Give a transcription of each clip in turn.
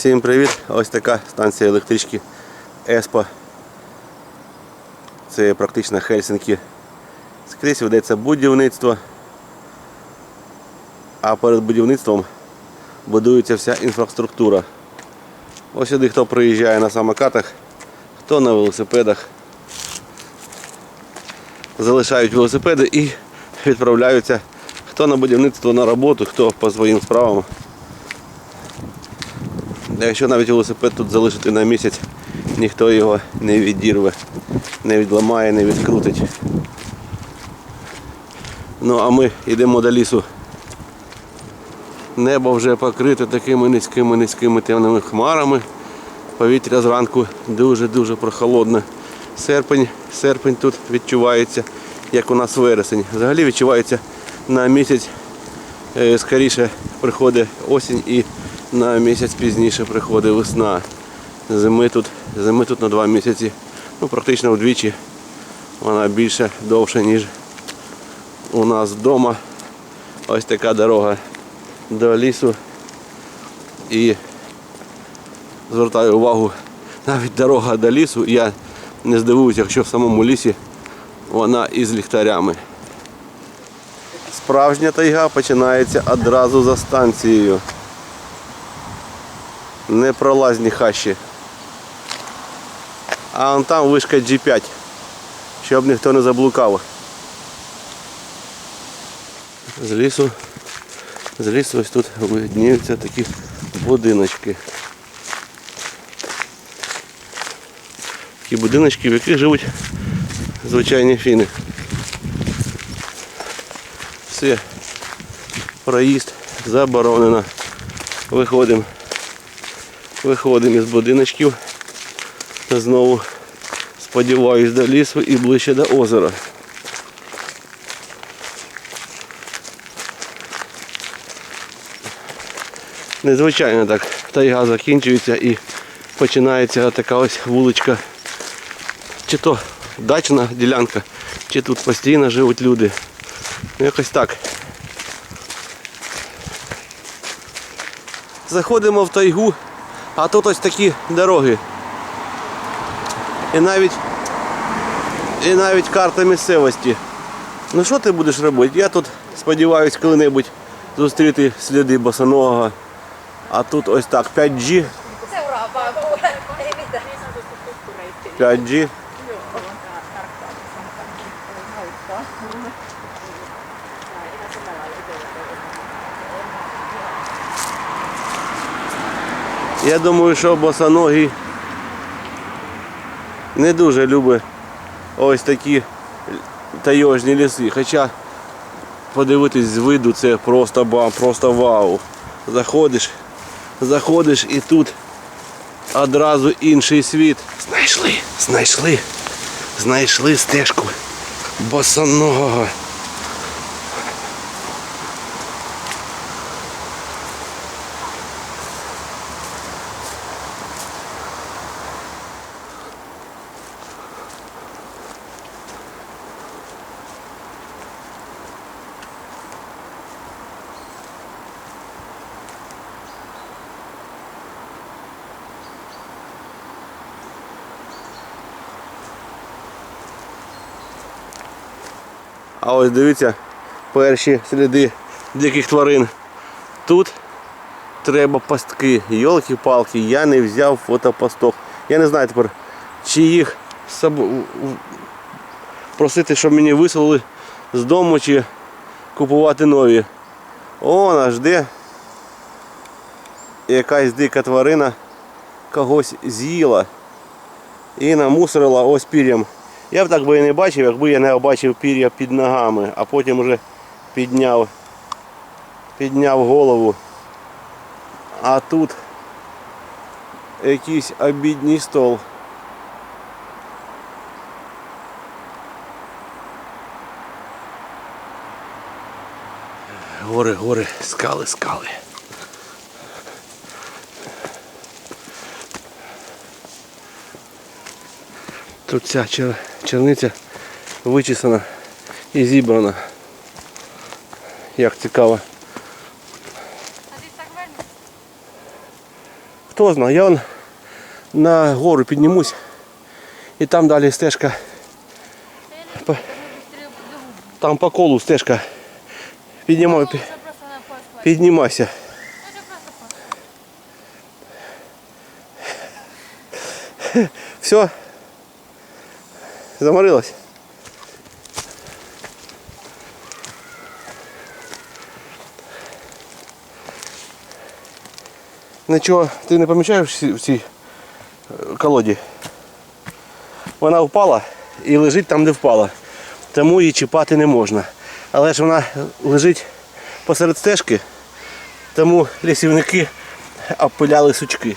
Всім привіт! Ось така станція електрички Еспо. Це практично Хельсинки. Скрізь ведеться будівництво. А перед будівництвом будується вся інфраструктура. Ось сюди хто приїжджає на самокатах, хто на велосипедах. Залишають велосипеди і відправляються хто на будівництво на роботу, хто по своїм справам. Якщо навіть велосипед тут залишити на місяць, ніхто його не відірве, не відламає, не відкрутить. Ну а ми йдемо до лісу. Небо вже покрите такими низькими низькими темними хмарами. Повітря зранку дуже-дуже прохолодне. Серпень, серпень тут відчувається, як у нас вересень. Взагалі відчувається на місяць е, скоріше приходить осінь і на місяць пізніше приходить весна. Зими тут, зими тут на два місяці. Ну, практично вдвічі. Вона більше довше, ніж у нас вдома. Ось така дорога до лісу. І звертаю увагу, навіть дорога до лісу, я не здивуюся, якщо в самому лісі вона із ліхтарями. Справжня тайга починається одразу за станцією. Непролазні хащі. А вон там вишка G5, щоб ніхто не заблукав. З лісу, з лісу ось тут видніються такі будиночки. Такі будиночки, в яких живуть звичайні фіни. Все, проїзд заборонено. Виходимо. Виходимо із будиночків. Знову сподіваюсь до лісу і ближче до озера. Незвичайно так тайга закінчується і починається така ось вуличка. Чи то дачна ділянка, чи тут постійно живуть люди. Ну, Якось так. Заходимо в тайгу, а тут ось такі дороги. І навіть і навіть карта місцевості. Ну що ти будеш робити? Я тут сподіваюся коли-небудь зустріти сліди босоногого. А тут ось так 5G. Seuraavaa vuotta. Ei mitään. Niin sanotusti tuttureitti. 5G. Я думаю, що босоногий не дуже любить ось такі тайожні ліси. Хоча подивитись з виду це просто бам, просто вау. Заходиш, заходиш і тут одразу інший світ. Знайшли, знайшли, знайшли стежку босоногого. А ось дивіться перші сліди диких тварин. Тут треба пастки. Йолки-палки, я не взяв фотопасток. Я не знаю тепер, чи їх просити, щоб мені виселили з дому, чи купувати нові. О, наш де якась дика тварина когось з'їла і намусорила ось пір'ям. Я б так би і не бачив, якби я не бачив пір'я під ногами, а потім вже підняв, підняв голову. А тут якийсь обідній стол. Гори, гори, скали, скали. Тут ця чер... черниця вичесана і зібрана. Як цікаво. Хто знає, я вон на гору піднімусь і там далі стежка. Там по колу стежка. Піднімай, піднімайся. Все. Заморилась. Нічого, ти не помічаєш в цій- е, колоді? Вона впала і лежить там, де впала. Тому її чіпати не можна. Але ж вона лежить посеред стежки, тому лісівники обпиляли сучки.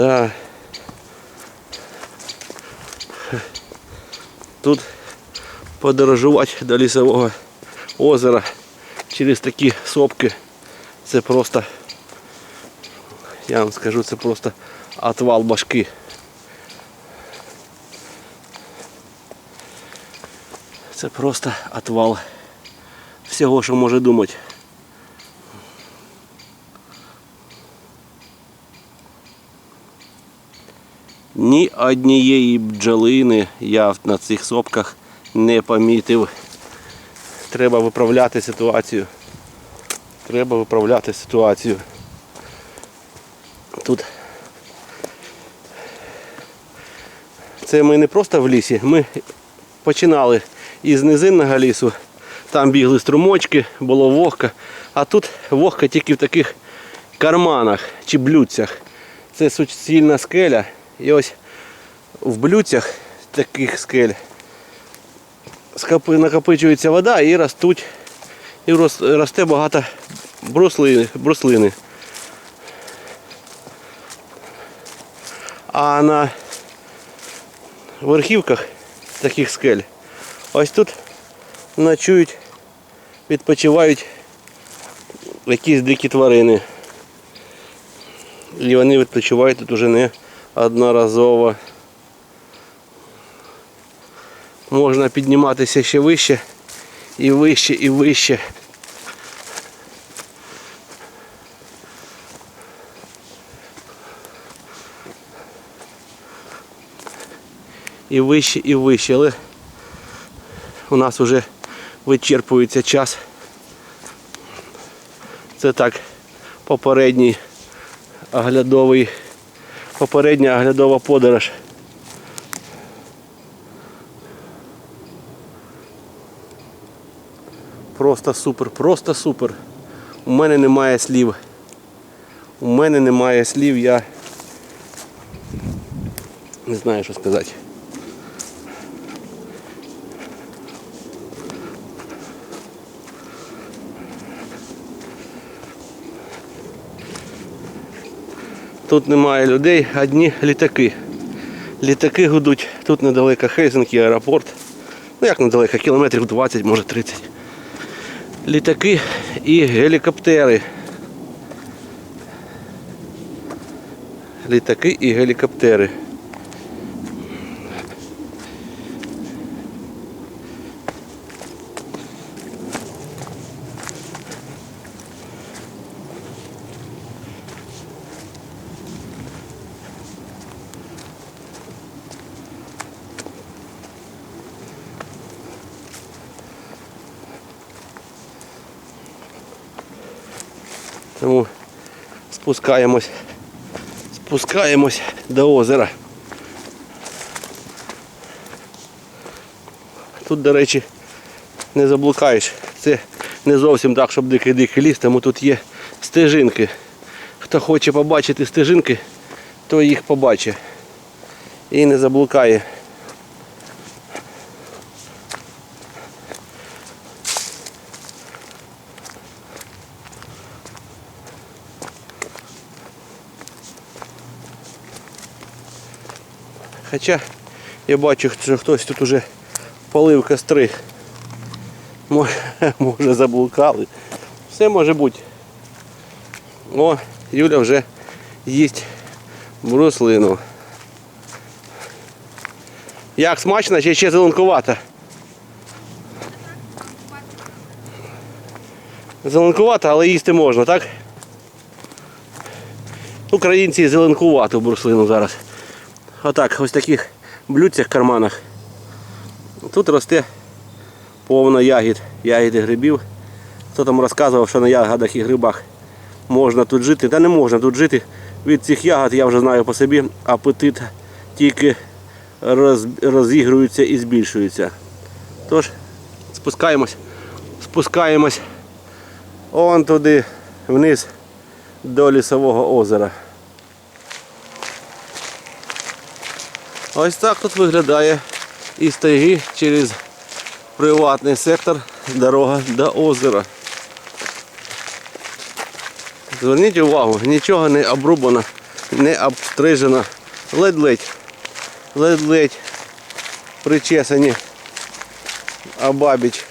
Да. Тут подорожувати до лісового озера через такі сопки. Це просто, я вам скажу, це просто отвал башки. Це просто отвал всього, що може думати. Ні однієї бджолини я на цих сопках не помітив. Треба виправляти ситуацію. Треба виправляти ситуацію. Тут це ми не просто в лісі, ми починали із низинного лісу, там бігли струмочки, було вогка, а тут вогка тільки в таких карманах чи блюдцях. Це суцільна скеля. І ось в блюдцях таких скель накопичується вода і ростуть, і росте багато бруслини. бруслини. А на верхівках таких скель ось тут ночують, відпочивають якісь дикі тварини. І вони відпочивають тут уже не одноразово. Можна підніматися ще вище і вище і вище. І вище, і вище, але у нас вже вичерпується час. Це так попередній оглядовий, попередня оглядова подорож. Просто супер, просто супер. У мене немає слів. У мене немає слів, я не знаю, що сказати. Тут немає людей, одні літаки. Літаки гудуть, тут недалеко Хельсинки, аеропорт. Ну як недалеко, кілометрів 20, може 30. Літаки і гелікоптери. Літаки і гелікоптери. Тому спускаємось, спускаємось до озера. Тут, до речі, не заблукаєш. Це не зовсім так, щоб дикий-дикий ліс, тому тут є стежинки. Хто хоче побачити стежинки, то їх побачить. І не заблукає. Хоча я бачу, що хтось тут уже полив костри. Може, може заблукали. Все може бути. О, Юля вже їсть бруслину. Як смачно чи ще зеленкувато? Зеленкувато, але їсти можна, так? Українці зеленкувату бруслину зараз. Отак, ось таких блюдцях карманах. Тут росте повно ягід, ягіди грибів. Хто там розказував, що на ягодах і грибах можна тут жити. Та не можна тут жити. Від цих ягод я вже знаю по собі, апетит тільки роз, розігрується і збільшується. Тож, спускаємось, спускаємось он туди вниз до лісового озера. Ось так тут виглядає із тайги через приватний сектор дорога до озера. Зверніть увагу, нічого не обрубано, не обстрижено. Ледь-ледь, ледь-ледь причесані обабіч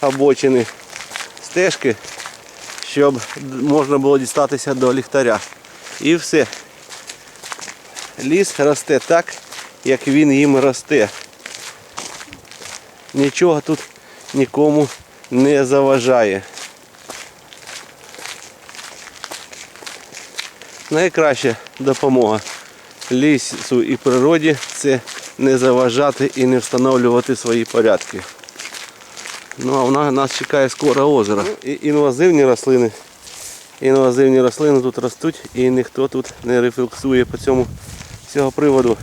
обочини стежки, щоб можна було дістатися до ліхтаря. І все. Ліс росте так, як він їм росте. Нічого тут нікому не заважає. Найкраща допомога лісу і природі це не заважати і не встановлювати свої порядки. Ну а вона нас чекає скоро озеро. І інвазивні рослини. Інвазивні рослини тут ростуть і ніхто тут не рефлексує по цьому цього приводу.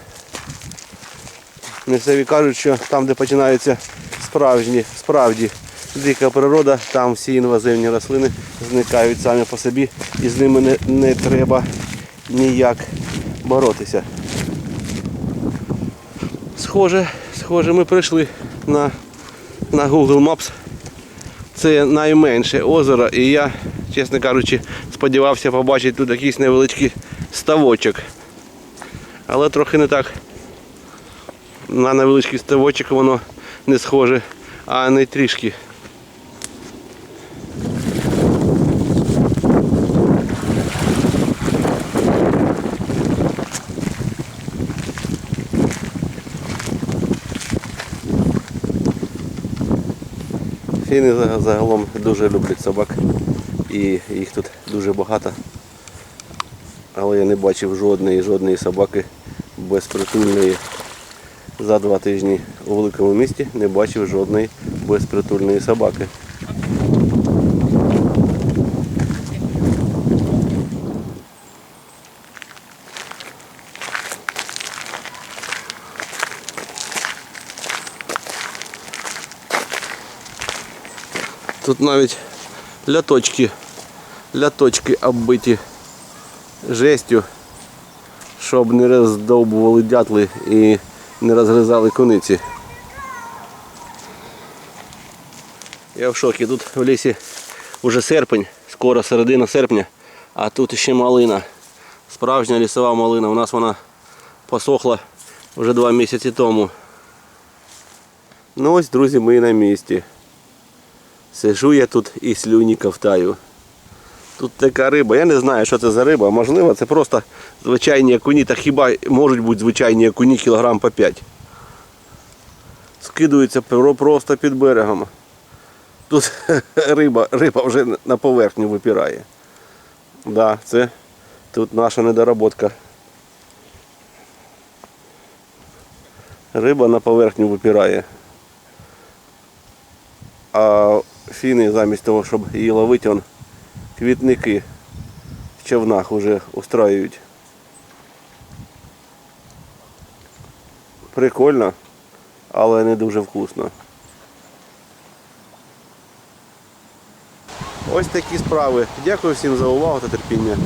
Місцеві кажуть, що там, де починаються справжні, справді дика природа, там всі інвазивні рослини зникають самі по собі і з ними не, не треба ніяк боротися. Схоже, схоже, ми прийшли на, на Google Maps. Це найменше озеро і я, чесно кажучи, сподівався побачити тут якийсь невеличкий ставочок. Але трохи не так. На невеличкий ставочок воно не схоже, а не трішки. Фіни загалом дуже люблять собак і їх тут дуже багато. Але я не бачив жодної жодної собаки безпритульної за два тижні у великому місті не бачив жодної безпритульної собаки. Тут навіть ляточки, ляточки оббиті жестю, щоб не роздовбували дятли і не розгризали куниці. Я в шокі. Тут в лісі вже серпень, скоро середина серпня, а тут ще малина. Справжня лісова малина. У нас вона посохла вже два місяці тому. Ну ось, друзі, ми на місці. Сижу я тут і слюні ковтаю. Тут така риба, я не знаю, що це за риба. Можливо, це просто звичайні окуні, та хіба можуть бути звичайні окуні кілограм по 5. Скидуються про- просто під берегом. Тут риба, риба вже на поверхню випирає. Да, це тут наша недоработка. Риба на поверхню випирає. А фіни замість того, щоб її ловити, он квітники в човнах вже устраюють. Прикольно, але не дуже вкусно. Ось такі справи. Дякую всім за увагу та терпіння.